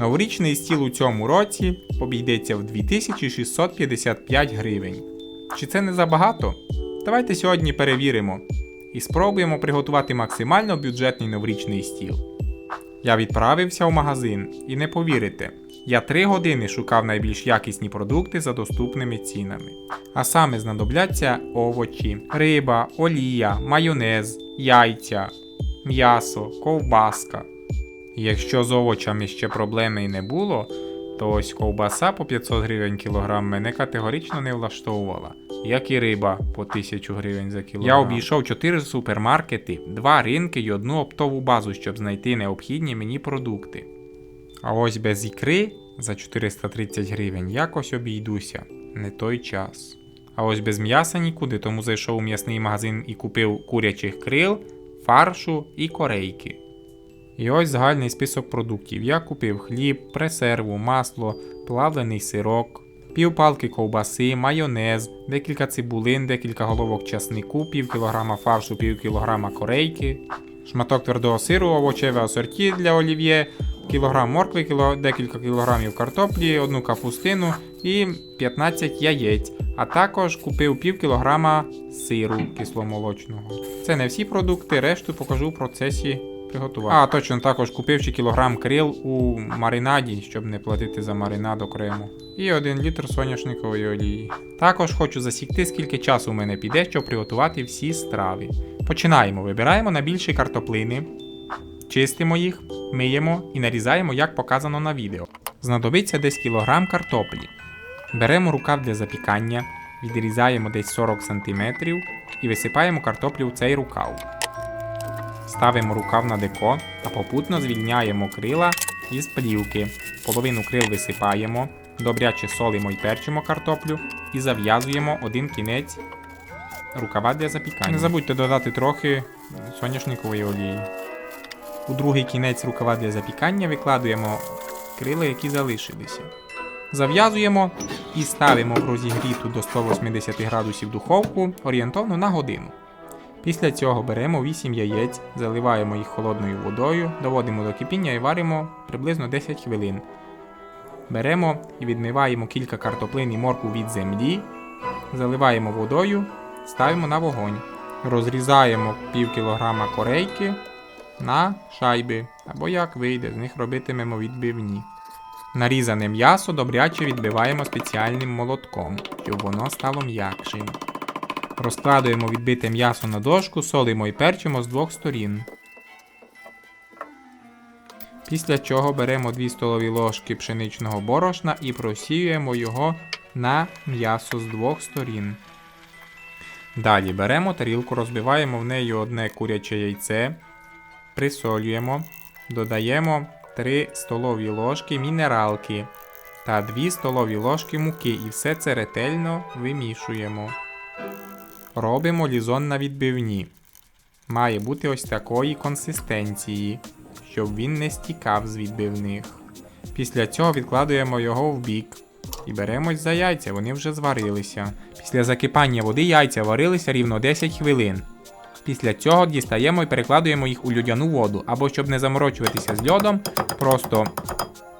Новорічний стіл у цьому році обійдеться в 2655 гривень. Чи це не забагато? Давайте сьогодні перевіримо і спробуємо приготувати максимально бюджетний новорічний стіл. Я відправився в магазин і не повірите, я три години шукав найбільш якісні продукти за доступними цінами. А саме знадобляться овочі, риба, олія, майонез, яйця, м'ясо, ковбаска. Якщо з овочами ще проблеми і не було, то ось ковбаса по 500 гривень кілограм мене категорично не влаштовувала, як і риба по 1000 гривень за кілограм. Я обійшов 4 супермаркети, 2 ринки і одну оптову базу, щоб знайти необхідні мені продукти. А ось без ікри за 430 гривень якось обійдуся, не той час. А ось без м'яса нікуди, тому зайшов у м'ясний магазин і купив курячих крил, фаршу і корейки. І ось загальний список продуктів. Я купив хліб, пресерву, масло, плавлений сирок, півпалки ковбаси, майонез, декілька цибулин, декілька головок часнику, пів кілограма фаршу, пів кілограма корейки, шматок твердого сиру, овочеве асорті для олів'є, кілограм моркви, кіло, декілька кілограмів картоплі, одну капустину і 15 яєць. А також купив пів кілограма сиру кисломолочного. Це не всі продукти, решту покажу в процесі приготування. А, точно також купив ще кілограм крил у маринаді, щоб не платити за маринад окремо. І 1 літр соняшникової олії. Також хочу засікти, скільки часу у мене піде, щоб приготувати всі страви. Починаємо. Вибираємо найбільші картоплини, чистимо їх, миємо і нарізаємо, як показано на відео. Знадобиться десь кілограм картоплі. Беремо рукав для запікання, відрізаємо десь 40 см і висипаємо картоплю в цей рукав. Ставимо рукав на деко та попутно звільняємо крила із плівки. Половину крил висипаємо, добряче солимо і перчимо картоплю і зав'язуємо один кінець рукава для запікання. Не забудьте додати трохи соняшникової олії. У другий кінець рукава для запікання викладуємо крила, які залишилися. Зав'язуємо і ставимо в розігріту до 180 градусів духовку орієнтовно на годину. Після цього беремо 8 яєць, заливаємо їх холодною водою, доводимо до кипіння і варимо приблизно 10 хвилин. Беремо і відмиваємо кілька картоплин і морку від землі, заливаємо водою, ставимо на вогонь. Розрізаємо пів кілограма корейки на шайби, або як вийде, з них робитимемо відбивні. Нарізане м'ясо добряче відбиваємо спеціальним молотком, щоб воно стало м'якшим. Розкладуємо відбите м'ясо на дошку, солимо і перчимо з двох сторін. Після чого беремо 2 столові ложки пшеничного борошна і просіюємо його на м'ясо з двох сторін. Далі беремо тарілку, розбиваємо в неї одне куряче яйце, присолюємо, додаємо 3 столові ложки мінералки та 2 столові ложки муки і все це ретельно вимішуємо. Робимо лізон на відбивні. Має бути ось такої консистенції, щоб він не стікав з відбивних. Після цього відкладуємо його в бік і беремось за яйця, вони вже зварилися. Після закипання води яйця варилися рівно 10 хвилин. Після цього дістаємо і перекладуємо їх у людяну воду, або щоб не заморочуватися з льодом, просто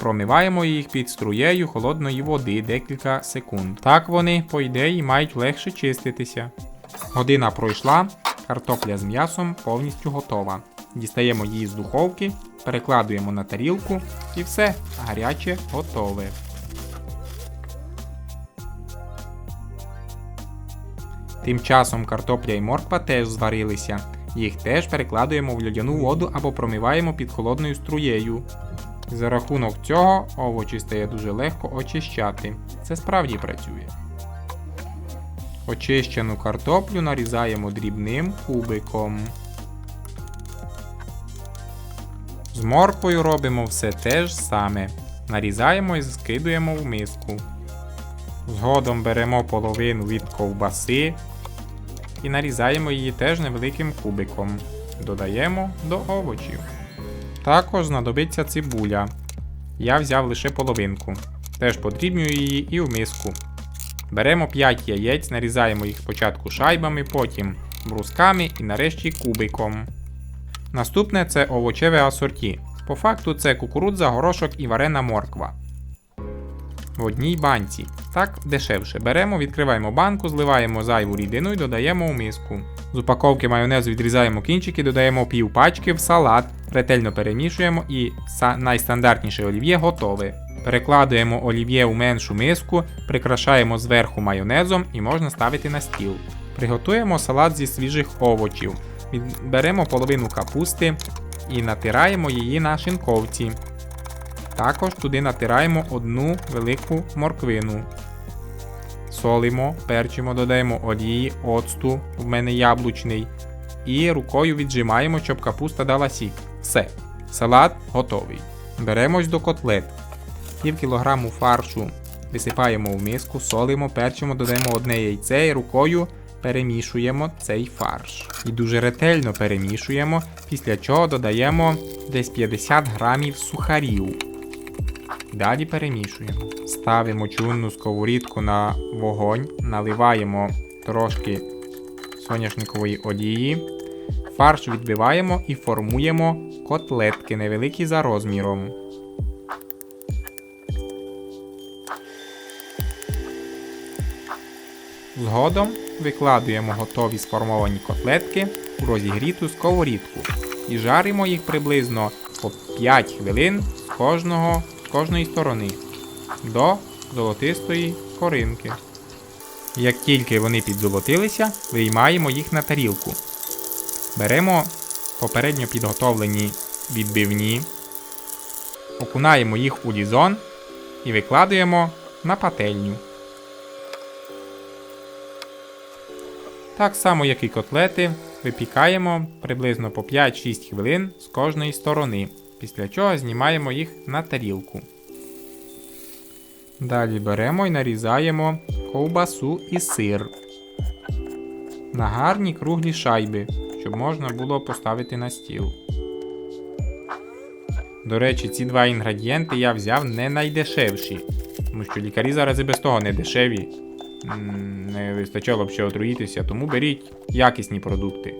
промиваємо їх під струєю холодної води декілька секунд. Так вони, по ідеї, мають легше чиститися. Година пройшла, картопля з м'ясом повністю готова. Дістаємо її з духовки, перекладуємо на тарілку і все, гаряче готове. Тим часом картопля і морква теж зварилися. Їх теж перекладуємо в льодяну воду або промиваємо під холодною струєю. За рахунок цього овочі стає дуже легко очищати. Це справді працює. Очищену картоплю нарізаємо дрібним кубиком. З морквою робимо все те ж саме. Нарізаємо і скидуємо в миску. Згодом беремо половину від ковбаси і нарізаємо її теж невеликим кубиком. Додаємо до овочів. Також знадобиться цибуля. Я взяв лише половинку. Теж подрібнюю її і в миску. Беремо 5 яєць, нарізаємо їх спочатку шайбами, потім брусками і нарешті кубиком. Наступне це овочеве асорті. По факту це кукурудза, горошок і варена морква. В одній банці. Так дешевше. Беремо, відкриваємо банку, зливаємо зайву рідину і додаємо у миску. З упаковки майонезу відрізаємо кінчики, додаємо пів пачки в салат, ретельно перемішуємо і найстандартніше олів'є готове. Перекладуємо олів'є у меншу миску, прикрашаємо зверху майонезом і можна ставити на стіл. Приготуємо салат зі свіжих овочів. Беремо половину капусти і натираємо її на шинковці. Також туди натираємо одну велику морквину. Солимо, перчимо, додаємо олії, оцту, в мене яблучний. І рукою віджимаємо, щоб капуста дала сік. Все. Салат готовий. Беремось до котлет. Пів кілограму фаршу висипаємо в миску, солимо, перчимо, додаємо одне яйце і рукою перемішуємо цей фарш. І дуже ретельно перемішуємо, після чого додаємо десь 50 грамів сухарів. Далі перемішуємо. Ставимо чугунну сковорідку на вогонь, наливаємо трошки соняшникової олії, фарш відбиваємо і формуємо котлетки невеликі за розміром. Згодом викладуємо готові сформовані котлетки у розігріту сковорідку і жаримо їх приблизно по 5 хвилин з кожного, кожної сторони до золотистої скоринки. Як тільки вони підзолотилися, виймаємо їх на тарілку. Беремо попередньо підготовлені відбивні, окунаємо їх у лізон і викладуємо на пательню. Так само, як і котлети, випікаємо приблизно по 5-6 хвилин з кожної сторони, після чого знімаємо їх на тарілку. Далі беремо і нарізаємо ковбасу і сир на гарні круглі шайби, щоб можна було поставити на стіл. До речі, ці два інгредієнти я взяв не найдешевші, тому що лікарі зараз і без того не дешеві. Не вистачало б ще отруїтися, тому беріть якісні продукти.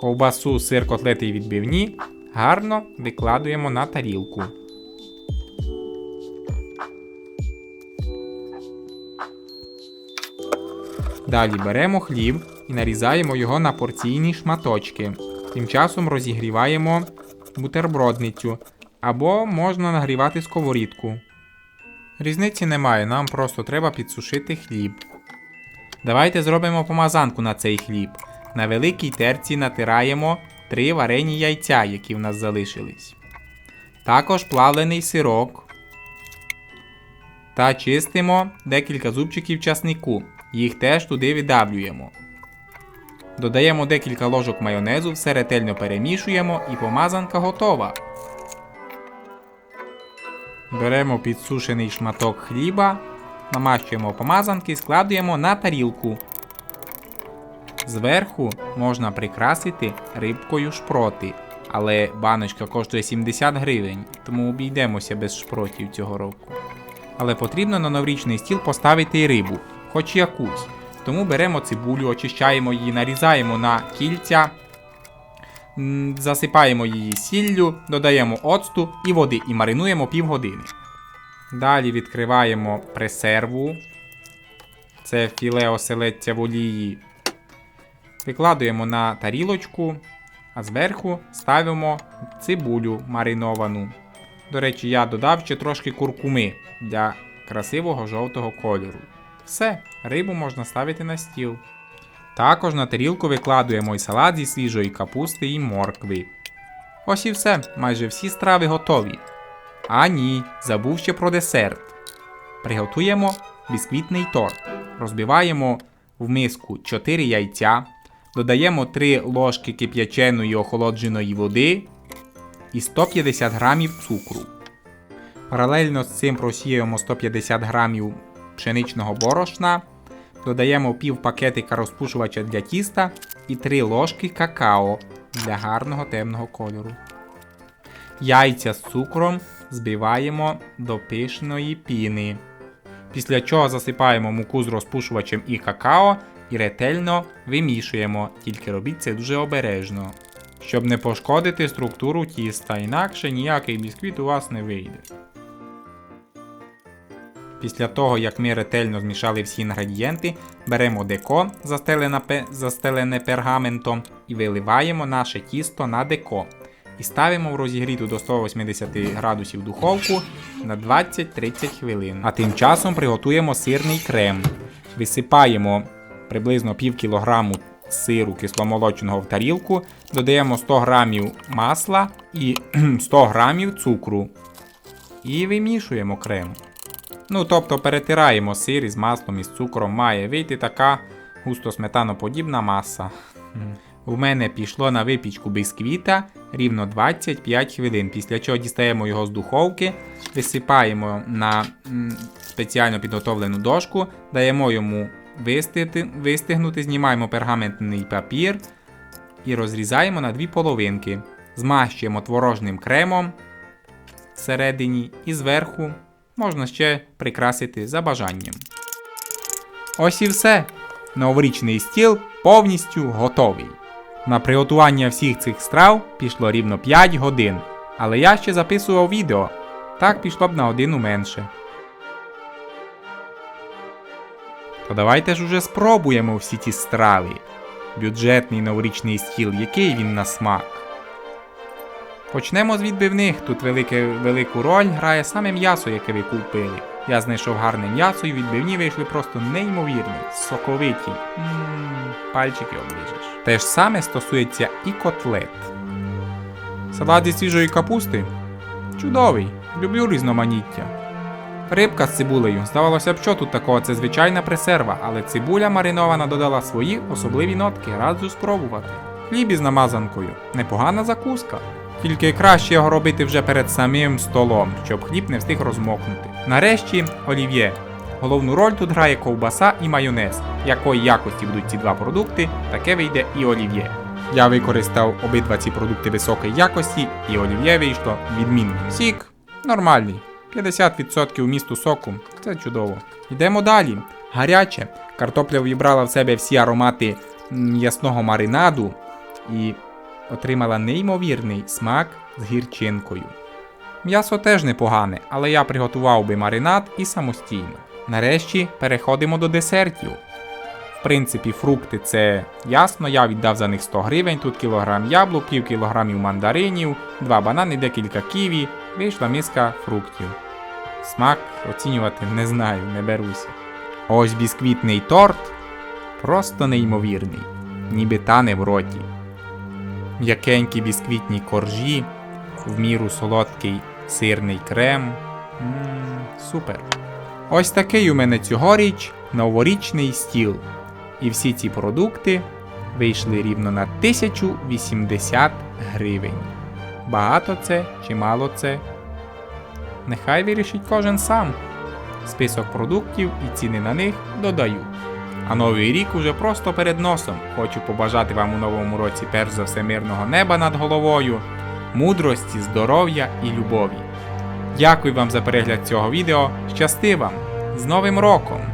Ковбасу, сир, котлети і відбивні гарно викладуємо на тарілку. Далі беремо хліб і нарізаємо його на порційні шматочки. Тим часом розігріваємо бутербродницю або можна нагрівати сковорідку. Різниці немає, нам просто треба підсушити хліб. Давайте зробимо помазанку на цей хліб. На великій терці натираємо три варені яйця, які в нас залишились. Також плавлений сирок. Та чистимо декілька зубчиків часнику. Їх теж туди видавлюємо. Додаємо декілька ложок майонезу, все ретельно перемішуємо і помазанка готова. Беремо підсушений шматок хліба, намащуємо помазанки і складуємо на тарілку. Зверху можна прикрасити рибкою шпроти, але баночка коштує 70 гривень, тому обійдемося без шпротів цього року. Але потрібно на новорічний стіл поставити і рибу, хоч якусь. Тому беремо цибулю, очищаємо її, нарізаємо на кільця, засипаємо її сіллю, додаємо оцту і води і маринуємо півгодини. Далі відкриваємо пресерву. Це філе оселедця в олії. Викладуємо на тарілочку, а зверху ставимо цибулю мариновану. До речі, я додав ще трошки куркуми для красивого жовтого кольору. Все, рибу можна ставити на стіл. Також на тарілку викладуємо і салат зі свіжої капусти і моркви. Ось і все, майже всі страви готові. А ні, забув ще про десерт. Приготуємо бісквітний торт. Розбиваємо в миску 4 яйця, додаємо 3 ложки кип'яченої охолодженої води і 150 грамів цукру. Паралельно з цим просіюємо 150 грамів пшеничного борошна, додаємо пів пакетика розпушувача для тіста і 3 ложки какао для гарного темного кольору. Яйця з цукром збиваємо до пишної піни. Після чого засипаємо муку з розпушувачем і какао і ретельно вимішуємо, тільки робіть це дуже обережно, щоб не пошкодити структуру тіста, інакше ніякий бісквіт у вас не вийде. Після того, як ми ретельно змішали всі інгредієнти, беремо деко, застелене, застелене пергаментом, і виливаємо наше тісто на деко. І ставимо в розігріту до 180 градусів духовку на 20-30 хвилин. А тим часом приготуємо сирний крем. Висипаємо приблизно пів кілограму сиру кисломолоченого в тарілку, додаємо 100 грамів масла і 100 грамів цукру. І вимішуємо крем. Ну, тобто перетираємо сир із маслом із цукром, має вийти така густо сметаноподібна маса. У мене пішло на випічку бісквіта рівно 25 хвилин, після чого дістаємо його з духовки, висипаємо на спеціально підготовлену дошку, даємо йому вистити, вистигнути, знімаємо пергаментний папір і розрізаємо на дві половинки. Змащуємо творожним кремом всередині і зверху можна ще прикрасити за бажанням. Ось і все. Новорічний стіл повністю готовий. На приготування всіх цих страв пішло рівно 5 годин, але я ще записував відео. Так пішло б на годину менше. То давайте ж уже спробуємо всі ті страви. Бюджетний новорічний стіл, який він на смак. Почнемо з відбивних. Тут велике, велику роль грає саме м'ясо, яке ви купили. Я знайшов гарне м'ясо і відбивні вийшли просто неймовірні, соковиті. Ммм, пальчики оближеш. Те ж саме стосується і котлет. Салат зі свіжої капусти? Чудовий, люблю різноманіття. Рибка з цибулею. Здавалося б, що тут такого, це звичайна пресерва, але цибуля маринована додала свої особливі нотки, раджу спробувати. Хліб із намазанкою. Непогана закуска. Тільки краще його робити вже перед самим столом, щоб хліб не встиг розмокнути. Нарешті олів'є. Головну роль тут грає ковбаса і майонез. Якої якості будуть ці два продукти, таке вийде і олів'є. Я використав обидва ці продукти високої якості, і олів'є вийшло відмінним. Сік нормальний. 50% вмісту соку це чудово. Йдемо далі. Гаряче. Картопля вібрала в себе всі аромати м'ясного маринаду і отримала неймовірний смак з гірчинкою. М'ясо теж непогане, але я приготував би маринад і самостійно. Нарешті переходимо до десертів. В принципі, фрукти це ясно, я віддав за них 100 гривень, тут кілограм яблук, пів кілограмів мандаринів, два банани, декілька ківі, вийшла миска фруктів. Смак оцінювати не знаю, не беруся. Ось бісквітний торт просто неймовірний, ніби тане в роті. М'якенькі бісквітні коржі, в міру солодкий сирний крем. Ммм, супер. Ось такий у мене цьогоріч новорічний стіл. І всі ці продукти вийшли рівно на 1080 гривень. Багато це чи мало це? Нехай вирішить кожен сам. Список продуктів і ціни на них додаю. А новий рік уже просто перед носом. Хочу побажати вам у новому році перш за все мирного неба над головою, мудрості, здоров'я і любові. Дякую вам за перегляд цього відео. Щасти вам! З Новим роком!